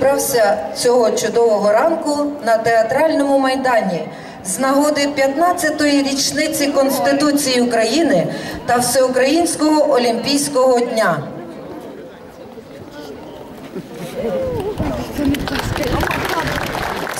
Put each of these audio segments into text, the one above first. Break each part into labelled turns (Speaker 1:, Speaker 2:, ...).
Speaker 1: зібрався цього чудового ранку на театральному майдані з нагоди 15-ї річниці Конституції України та Всеукраїнського Олімпійського дня.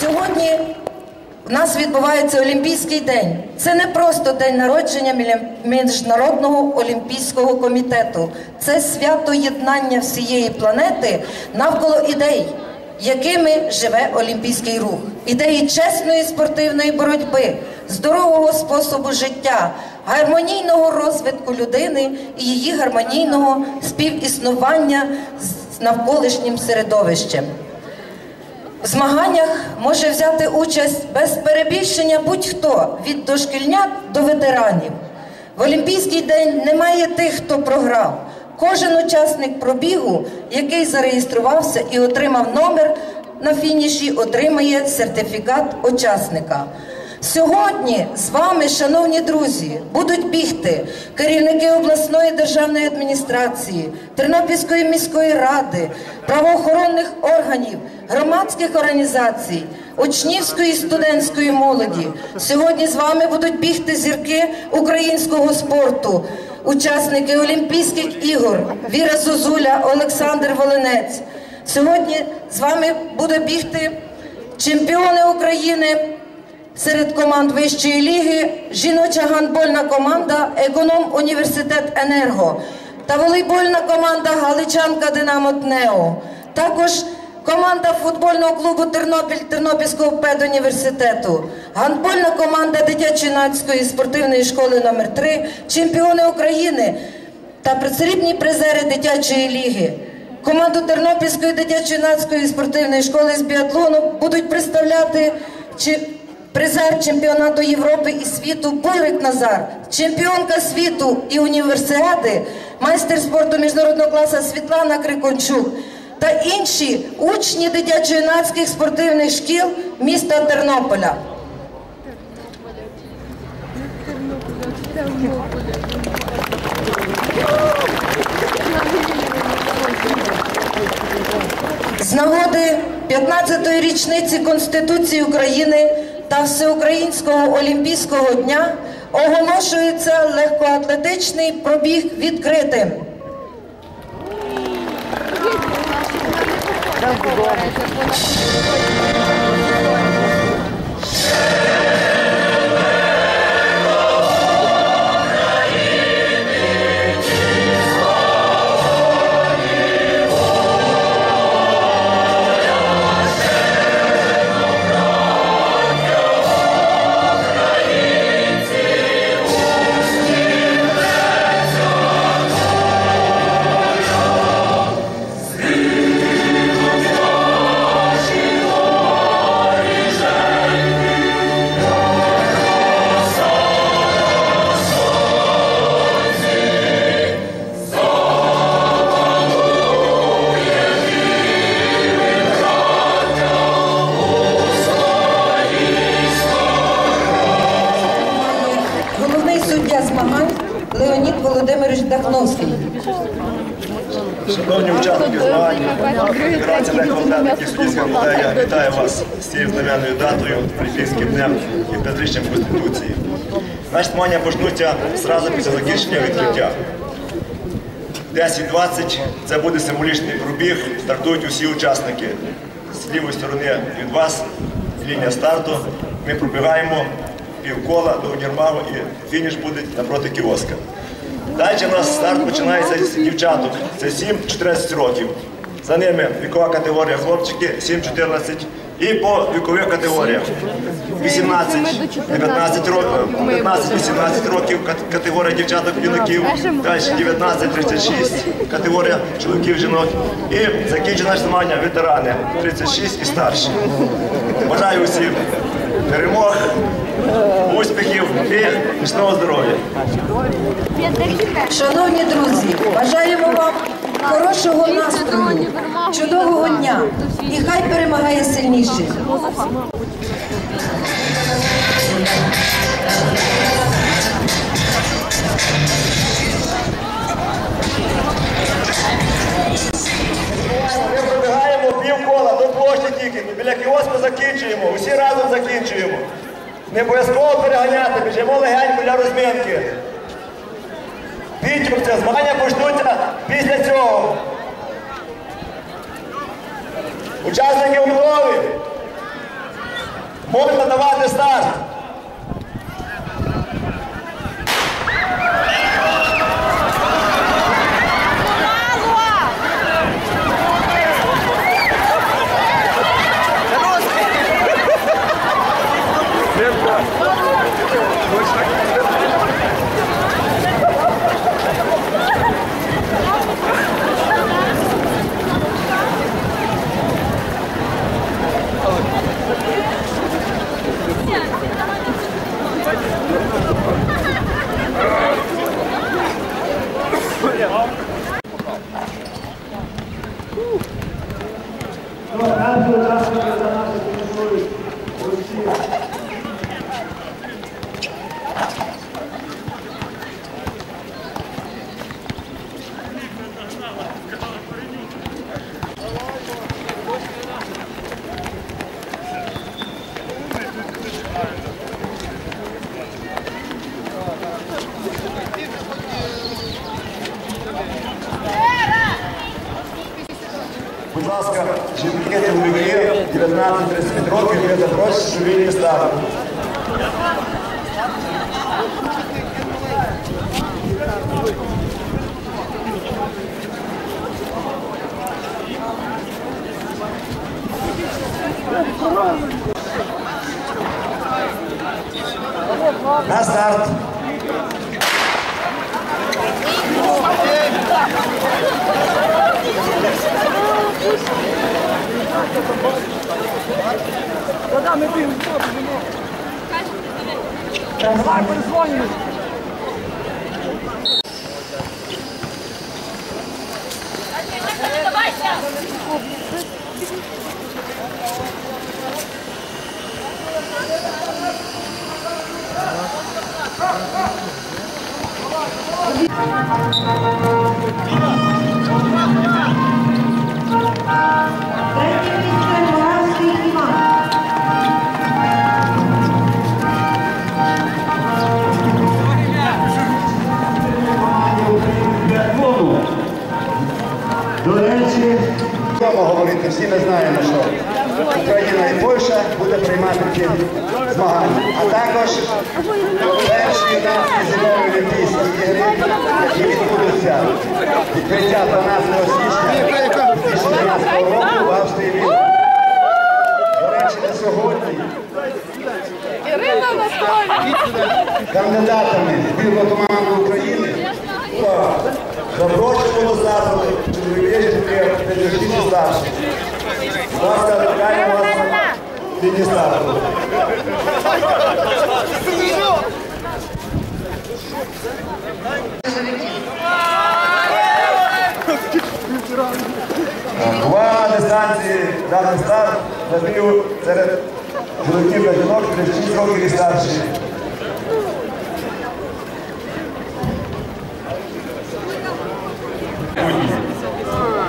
Speaker 1: Сьогодні в нас відбувається Олімпійський день. Це не просто день народження Міжнародного олімпійського комітету. Це свято єднання всієї планети навколо ідей, якими живе олімпійський рух. Ідеї чесної спортивної боротьби, здорового способу життя, гармонійного розвитку людини і її гармонійного співіснування з навколишнім середовищем. В змаганнях може взяти участь без перебільшення будь-хто від дошкільнят до ветеранів. В Олімпійський день немає тих, хто програв. Кожен учасник пробігу, який зареєструвався і отримав номер на фініші, отримає сертифікат учасника. Сьогодні з вами, шановні друзі, будуть бігти керівники обласної державної адміністрації, Тернопільської міської ради, правоохоронних органів, громадських організацій, учнівської і студентської молоді. Сьогодні з вами будуть бігти зірки українського спорту, учасники Олімпійських ігор, Віра Зозуля, Олександр Волинець. Сьогодні з вами буде бігти чемпіони України. Серед команд вищої ліги жіноча гандбольна команда Економ Університет Енерго та волейбольна команда Галичанка Динамо Тнео. Також команда футбольного клубу Тернопіль Тернопільського педуніверситету, гандбольна команда дитячо-юнацької спортивної школи номер 3 чемпіони України та присрібні призери дитячої ліги. Команду Тернопільської дитячо-юнацької спортивної школи з біатлону будуть представляти призер чемпіонату Європи і світу Бурик Назар, чемпіонка світу і універсіади, майстер спорту міжнародного класу Світлана Крикончук та інші учні дитячо-юнацьких спортивних шкіл міста Тернополя. З нагоди 15-ї річниці Конституції України та Всеукраїнського Олімпійського дня оголошується легкоатлетичний пробіг відкритим. Головний
Speaker 2: колегія вітає вас з цією знаменною датою, Олімпійським днем і п'ятиріччям Конституції. Наші змагання почнуться зразу після закінчення відкриття. 10.20 це буде символічний пробіг, стартують усі учасники. З лівої сторони від вас лінія старту. Ми пробігаємо півкола до універмагу і фініш буде напроти кіоска. Далі у нас старт починається з дівчаток. Це 7-14 років. За ними вікова категорія хлопчики 7-14 і по вікових категоріях 18, 19 років, 15-18 років категорія дівчаток юнаків, далі 19-36 категорія чоловіків жінок. І закінчує наше змагання ветерани 36 і старші. Бажаю усім перемог, успіхів і міцного здоров'я.
Speaker 1: Шановні друзі, бажаємо вам хорошого настрою, чудового дня. І хай перемагає сильніший.
Speaker 2: Ми пробігаємо пів до площі тільки. Біля кіоску закінчуємо, усі разом закінчуємо. Не обов'язково переганяти, біжимо легенько для розмінки. Підтягнуться, змагання почнуться після цього. Учасники умови Можна давати старт. Будь ласка, жінки чоловіки 19-35 років, я запрошую, що вільні старт. На старт.
Speaker 3: Давай, перезвонимо.
Speaker 4: Третє місце
Speaker 5: всі ми знаємо, що Україна і Польща буде приймати ці змагання. А також перші наші зимові олімпійські ігри, які відбудуться відкриття 12 січня 2012 року в Австрії. Вільні. До речі, на сьогодні кандидатами в збірну команду України
Speaker 2: Запрошуємо старту чоловіки, жінки, 56 і старші. Будь ласка, вітаємо вас на вільні старту. Два даний старт забив серед чоловіків та жінок 36 років і старші.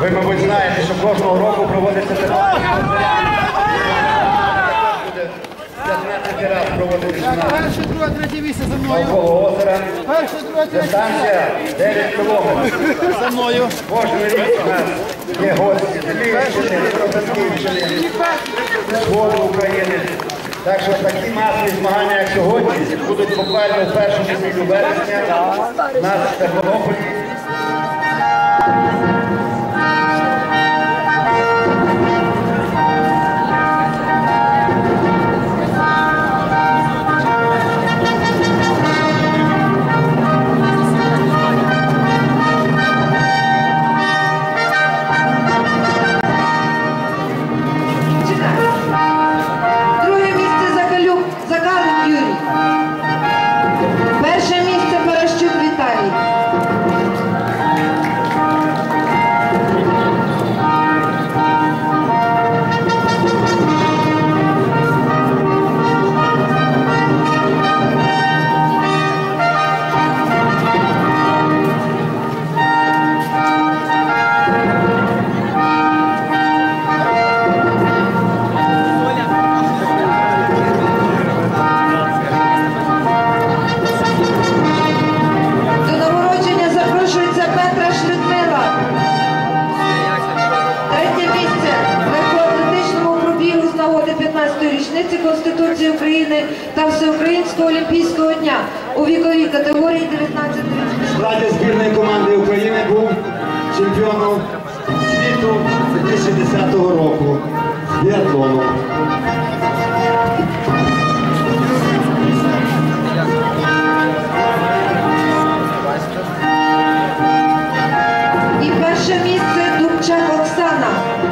Speaker 5: Ви, мабуть, знаєте, що кожного року проводиться змагання. 15 раз проводити.
Speaker 3: Перше, друге, третє місце за мною.
Speaker 5: Озера.
Speaker 3: Перше, друге, третє
Speaker 5: Дистанція 9 кілометрів.
Speaker 3: за мною.
Speaker 5: Кожен рік у нас є гості Львівщини, Тростянківщини, Сходу України. Так що такі масові змагання, як сьогодні, будуть буквально в першому неділю вересня нас в Тернополі.
Speaker 1: Всеукраїнського олімпійського дня у віковій категорії 19
Speaker 5: В складі збірної команди України був чемпіоном світу 2010 року біатлону.
Speaker 1: І перше місце Дубчак Оксана.